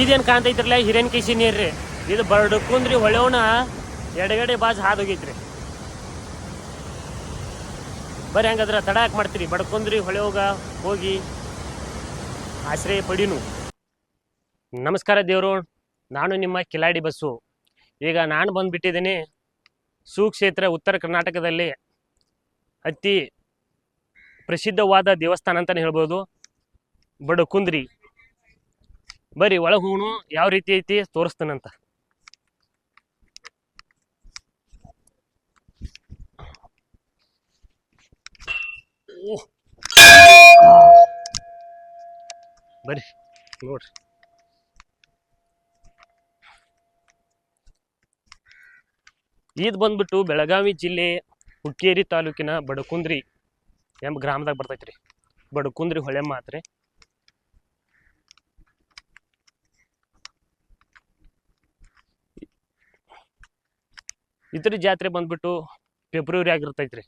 ಇದೇನು ಕಾಣ್ತೈತ್ರಲ್ಲ, ಹಿರೇನ್ ಕಿಸಿ ನೀರ್ರಿ. ಇದು ಬಡ್ಕುಂದ್ರಿ ಹೊಳೆವಣ ಎಡಗಡೆ ಬಾಜ್ ಹಾದು ಹೋಗೈತ್ರಿ ಬರ್ರಿ ಹಂಗಾದ್ರೆ ತಡ ಹಾಕಿ ಮಾಡ್ತೀರಿ ಬಡ್ಕೊಂದ್ರಿ ಹೊಳೆವಾಗ ಹೋಗಿ ಆಶ್ರಯ ಪಡಿನು. ನಮಸ್ಕಾರ ದೇವರು, ನಾನು ನಿಮ್ಮ ಕಿಲಾಡಿ ಬಸ್ಸು. ಈಗ ನಾನು ಬಂದುಬಿಟ್ಟಿದ್ದೀನಿ ಸುಕ್ಷೇತ್ರ ಉತ್ತರ ಕರ್ನಾಟಕದಲ್ಲಿ. ಅತಿ ಪ್ರಸಿದ್ಧವಾದ ದೇವಸ್ಥಾನ ಅಂತಲೇ ಹೇಳ್ಬೋದು. ಬಡಕುಂದ್ರಿ ಬರ್ರಿ ಒಳಗೆ ಹೂಣು ಯಾವ ರೀತಿ ಐತಿ ತೋರಿಸ್ತಾನಂತ. ಬರಿ ಬರ್ರಿ ನೋಡ್ರಿ. ಈದ್ ಬಂದ್ಬಿಟ್ಟು ಬೆಳಗಾವಿ ಜಿಲ್ಲೆ ಹುಕ್ಕೇರಿ ತಾಲೂಕಿನ ಬಡಕುಂದ್ರಿ ಎಂಬ ಗ್ರಾಮದಾಗ ಬರ್ತೈತ್ರಿ. ಬಡಕುಂದ್ರಿ ಹೊಳೆ ಮಾತ್ರಿ. ಇದ್ರ ಜಾತ್ರೆ ಬಂದ್ಬಿಟ್ಟು ಫೆಬ್ರವರಿ ಆಗಿರ್ತೈತ್ರಿ.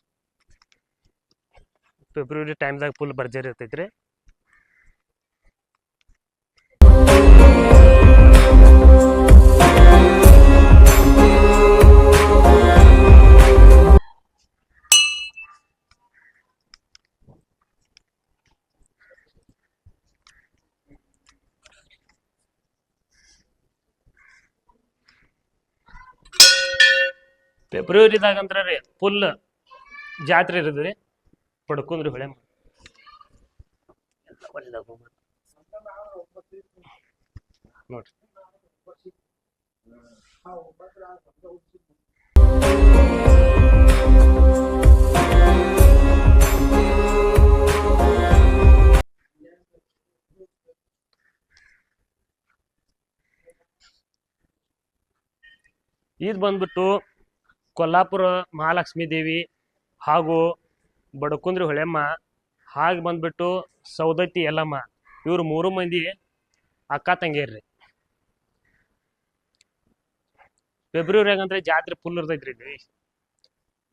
ಫೆಬ್ರವರಿ ಟೈಮ್ದಾಗ ಫುಲ್ ಭರ್ಜರಿ ಇರ್ತೈತ್ರಿ. ಫೆಬ್ರವರಿದಾಗ ಅಂದ್ರ ರೀ ಫುಲ್ ಜಾತ್ರೆ ಇರೋದು ರೀ ಪಡ್ಕೊಂಡ್ರಿ ಹೊಳೆ ಇದು ಬಂದ್ಬಿಟ್ಟು ಕೊಲ್ಲಾಪುರ ಮಹಾಲಕ್ಷ್ಮೀ ದೇವಿ ಹಾಗೂ ಬಡಕುಂದ್ರಿ ಹೊಳೆಮ್ಮ ಹಾಗೆ ಬಂದ್ಬಿಟ್ಟು ಸೌದತ್ತಿ ಯಲ್ಲಮ್ಮ, ಇವರು ಮೂರು ಮಂದಿ ಅಕ್ಕ ತಂಗಿಯರ್ರಿ. ಫೆಬ್ರವರಿಯಾಗ ಅಂದ್ರೆ ಜಾತ್ರೆ ಫುಲ್ ಇರ್ತೈತ್ರಿ ಇಲ್ಲಿ.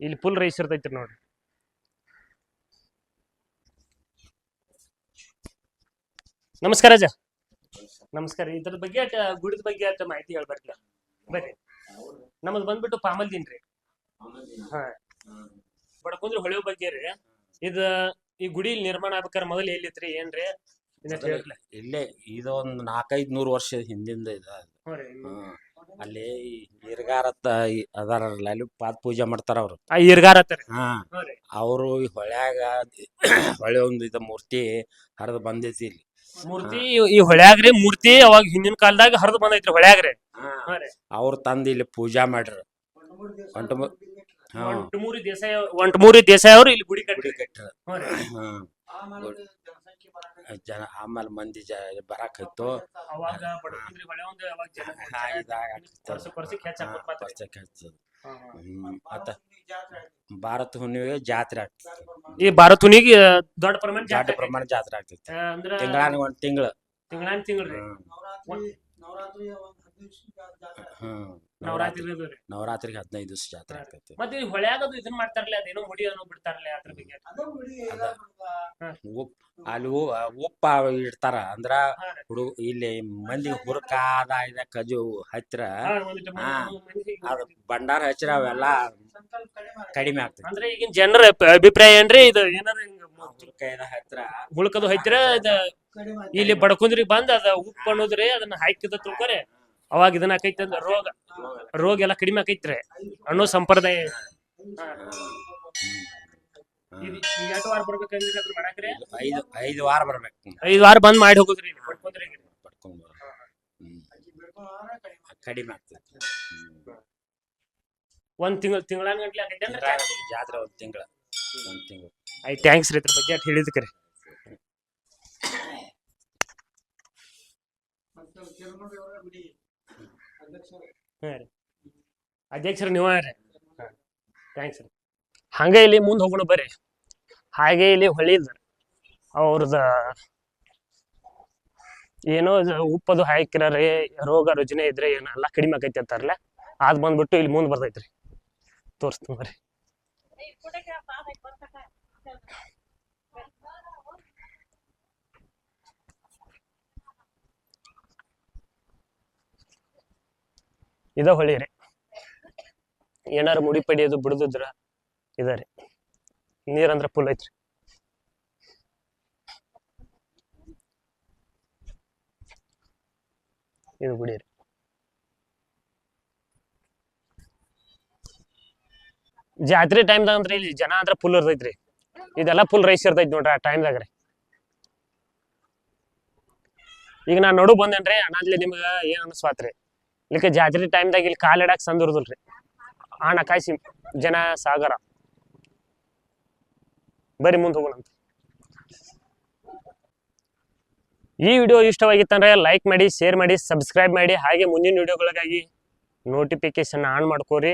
ಇಲ್ಲಿ ಫುಲ್ ರೈಸ್ ಇರ್ತೈತ್ರಿ ನೋಡ್ರಿ. ನಮಸ್ಕಾರ ಅಜ್ಜ. ನಮಸ್ಕಾರ. ಇದ್ರ ಬಗ್ಗೆ ಗುಡಿ ಗುಡಿದ ಬಗ್ಗೆ ಮಾಹಿತಿ ಹೇಳ್ಬಾರ್ದಿಲ್ಲ ಬರ್ರಿ. ನಮ್ದು ಬಂದ್ಬಿಟ್ಟು ಪಾಮಲ್ ರೀ ಬಡ್ಕೊಂಡ್ರಿ ಹೊಳೆ ಬಗ್ಗೆ ರೀ. ಇದ ಈ ಗುಡಿ ಇಲ್ಲಿ ನಿರ್ಮಾಣ ಆಗ್ಬೇಕಾರೆ ಮೊದಲು ಎಲ್ಲಿತ್ರಿ ಏನ್ರಿ? ಹೇಳ್ರಲ್ಲ. ಇಲ್ಲೇ ಇದೊಂದ್ ನಾಲ್ಕೈದ್ ನೂರ್ ವರ್ಷ ಹಿಂದಿಂದ ಇದ ಹ್ಞೂ ರೀ. ಹ್ಮ್. ಅಲ್ಲಿ ನೀರ್ಗಾರತ್ತ ಅದಾರಲ್ಲ ಅಲ್ಲಿ ಪಾದ ಪೂಜೆ ಮಾಡ್ತಾರ ಅವ್ರು. ಆ ಈರ್ಗಾರ ಹತ್ತರಿ ಹಾ. ಹ್ಞೂ ರೀ. ಅವರು ಈ ಹೊಳ್ಯಾಗ ಹೊಳೆ ಒಂದು ಇದ ಮೂರ್ತಿ ಹರಿದು ಬಂದೈತಿ ಇಲ್ಲಿ. ಮೂರ್ತಿ ಈ ಹೊಳ್ಯಾಗ್ರಿ ಮೂರ್ತಿ ಅವಾಗ ಹಿಂದಿನ ಕಾಲದಾಗ ಹರಿದು ಬಂದೈತ್ರಿ ಹೊಳ್ಯಾಗ್ರಿ ಹಾ. ರೀ. ಅವ್ರು ತಂದು ಇಲ್ಲಿ ಪೂಜಾ ಮಾಡ್ರ ಹಾ. ಒಂಟಮೂರಿ ದೇಸಾಯಿ ಒಂಟಮೂರಿ ದೇಸಾಯಿ ಅವ್ರು ಇಲ್ಲಿ ಗುಡಿ ಗುಡಿ ಕಟ್ಟಿ ರೀ. ಜನ ಆಮೇಲೆ ಮಂದಿ ಜ ಬರಾಕ್ ಹತ್ತು ಅವಾಗ ಬಡಕುಂದ್ರಿ ಹೊಳೆ ಒಂದು ಅವಾಗ ಜನ ಹಾ, ಇದಾಗತ್ತಿತ್ತು. ವರ್ಷಕ್ಕೆ ವರ್ಷಕ್ಕೆ ಹೆಚ್ಚಾಗ್ಬಿಟ್ಟು ಮಾತ್ರ. ಹಾ, ಹಾ. ಮತ್ತ ಭಾರತ ಹುಣ್ಣಿಮೆಗೆ ಜಾತ್ರೆ ಆಗ್ತೈತಿ ಈ ಭಾರತುನಿಗೆ ದೊಡ್ಡ ಪ್ರಮಾಣ ದೊಡ್ಡ ಜಾತ್ರೆ ಪ್ರಮಾಣ ಜಾತ್ರೆ ಆಗ್ತೈತಿ. ಆ, ಅಂದ್ರ ತಿಂಗಳಾನ ಒಂದ್ ತಿಂಗಳ. ತಿಂಗಳಾನ್ ತಿಂಗ್ಳ್ರಿ ಹ್ಮ್. ನವರಾತ್ರಿ ರೀ. ನವರಾತ್ರಿಗೆ ಹದಿನೈದು ದಿವಸ ಜಾತ್ರೆ ಆಗ್ತೈತಿ. ಮತ್ತೆ ಈ ಹೊಳ್ಯಾಗದು ಇದನ್ನ ಮಾಡ್ತಾರಲ್ಲ ಅದೇನೋ ಮುಡಿ ಅನ್ನೋ ಬಿಡ್ತಾರಲ್ಲ ಅದ್ರ ಬಗ್ಗೆ. ಅಲ್ಲಿ ಉಪ್ಪ ಇಡ್ತಾರ ಅಂದ್ರ. ಹುಡುಗ ಇಲ್ಲಿ ಮಂದಿ ಹುರ್ಕಾದ ಇದ ಕಜು ಹತ್ತಿರ ಅದು ಭಂಡಾರ ಹಚ್ಚಿರ ಅವೆಲ್ಲ ಕಡಿಮೆ ಆಗ್ತದೆ ಅಂದ್ರೆ ಈಗಿನ ಜನರ ಅಭಿಪ್ರಾಯ ಏನ್ರಿ? ಇದು ಏನಾರ ಹತ್ತಿರ ಹುಳ್ಕದು ಹೈತ್ರ ಇದ ಇಲ್ಲಿ ಬಡ್ಕುಂದ್ರಿಗೆ ಬಂದ್ ಅದ ಉಪ್ಪು ಅನ್ನೋದ್ರಿ ಅದನ್ನ ಹಾಕಿದ ತಿಳ್ಕೊರಿ. ಅವಾಗ ಇದನ್ನ ಆಕೈತೆ ಅಂದ್ರೆ ರೋಗ ರೋಗ ಎಲ್ಲ ಕಡಿಮೆ ಆಕೈತ್ರಿ ಅನ್ನೋ ಸಂಪ್ರದಾಯ. ಎರಡು ವಾರ ಬರ್ಬೇಕಂದ್ರೆ ಅದ್ರ ಮಾಡಾಕ್ರಿ? ಐದು ಐದು ವಾರ ಬರ್ಬೇಕು ಐದು ವಾರ ಬಂದ್ ಮಾಡಿ ಹೋಗುದ್ರಿ ಇಲ್ಲಿ ಪಡ್ಕೊಂಡು. ಕಡಿಮೆ ಆಗ್ತೈತಿ. ಹ್ಮ್. ಒಂದ್ ತಿಂಗಳ ತಿಂಗಳ ಗಂಟ್ಲೆ ಜಾತ್ರೆ ಒಂದ್ ತಿಂಗಳ. ಒಂದ್ ತಿಂಗಳ. ಆಯ್ತು ಥ್ಯಾಂಕ್ಸ್ ರೀ ಇದ್ರ ಬಗ್ಗೆ ಹೇಳಿದ್ರಿ ಹೇಳಿದ್ಕರಿ. ಹಾಂ ರೀ. ಅಧ್ಯಕ್ಷರು ನೀವ ರೀ ಥ್ಯಾಂಕ್ಸ್ ಇಲ್ಲಿ ಮುಂದೆ ಹೋಗೋಣ ಬರ್ರಿ. ಹಾಗೆ ಇಲ್ಲಿ ಹೊಳಿದ ಅವ್ರದ ಏನೋ ಉಪ್ಪದು ಹಾಕಿರರಿ, ರೋಗ ರುಜಿನ ಇದ್ರೆ ಏನೋ ಎಲ್ಲ ಕಡಿಮೆ ಆಕೈತಿ ಅಂತಾರಲ್ಲ, ಅದ್ ಬಂದ್ಬಿಟ್ಟು ಇಲ್ಲಿ ಮುಂದೆ ಬರ್ತೈತ್ರಿ. ತೋರಿಸ್ತೀನಿ ಬರ್ರಿ. ಇದ ಹೊಳಿರಿ ಏನಾರ ಮುಡಿ ಪಡಿಯೋದು ಬಿಡುದಿದ್ರ ಇದ ರೀ. ನೀರಂದ್ರ ಫುಲ್ ಐತ್ರಿ. ಇದು ಬಿಡಿರಿ ಜಾತ್ರೆ ಟೈಮ್ದಾಗ ಅಂದ್ರೆ ಇಲ್ಲಿ ಜನ ಅಂದ್ರೆ ಫುಲ್ ಇರ್ತೈತ್ರಿ. ಇದೆಲ್ಲ ಫುಲ್ ರೈಸ್ ಇರ್ತೈತಿ ನೋಡ್ರಿ ಆ ಟೈಮ್ದಾಗ ರೀ. ಈಗ ನಾ ನಡು ಬಂದೇನ್ರಿ, ಅಣ್ಣಾದ್ಲಿ ನಿಮ್ಗ ಏನು ಅನ್ಸ್ವಾತ್ರಿ? ಇಲ್ಲಿಕ ಜಾತ್ರೆ ಟೈಮ್ದಾಗ ಇಲ್ಲಿ ಕಾಲಿಡಾಕ್ ರೀ ಇರುದಿಲ್ರಿ. ಆಣ ಕಾಯಿಸಿ ಜನ ಸಾಗರ. ಬರೀ ಮುಂದೆ ಹೋಗೋಣ ಅಂತ ಈ ವಿಡಿಯೋ ಇಷ್ಟವಾಗಿತ್ತಂದ್ರೆ ಲೈಕ್ ಮಾಡಿ ಶೇರ್ ಮಾಡಿ ಸಬ್ಸ್ಕ್ರೈಬ್ ಮಾಡಿ, ಹಾಗೆ ಮುಂದಿನ ವಿಡಿಯೋಗಳಿಗಾಗಿ ನೋಟಿಫಿಕೇಶನ್ ಆನ್ ಮಾಡ್ಕೋರಿ.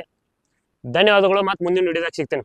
ಧನ್ಯವಾದಗಳು, ಮತ್ತೆ ಮುಂದಿನ ವಿಡಿಯೋದಾಗ ಸಿಗ್ತೇನೆ.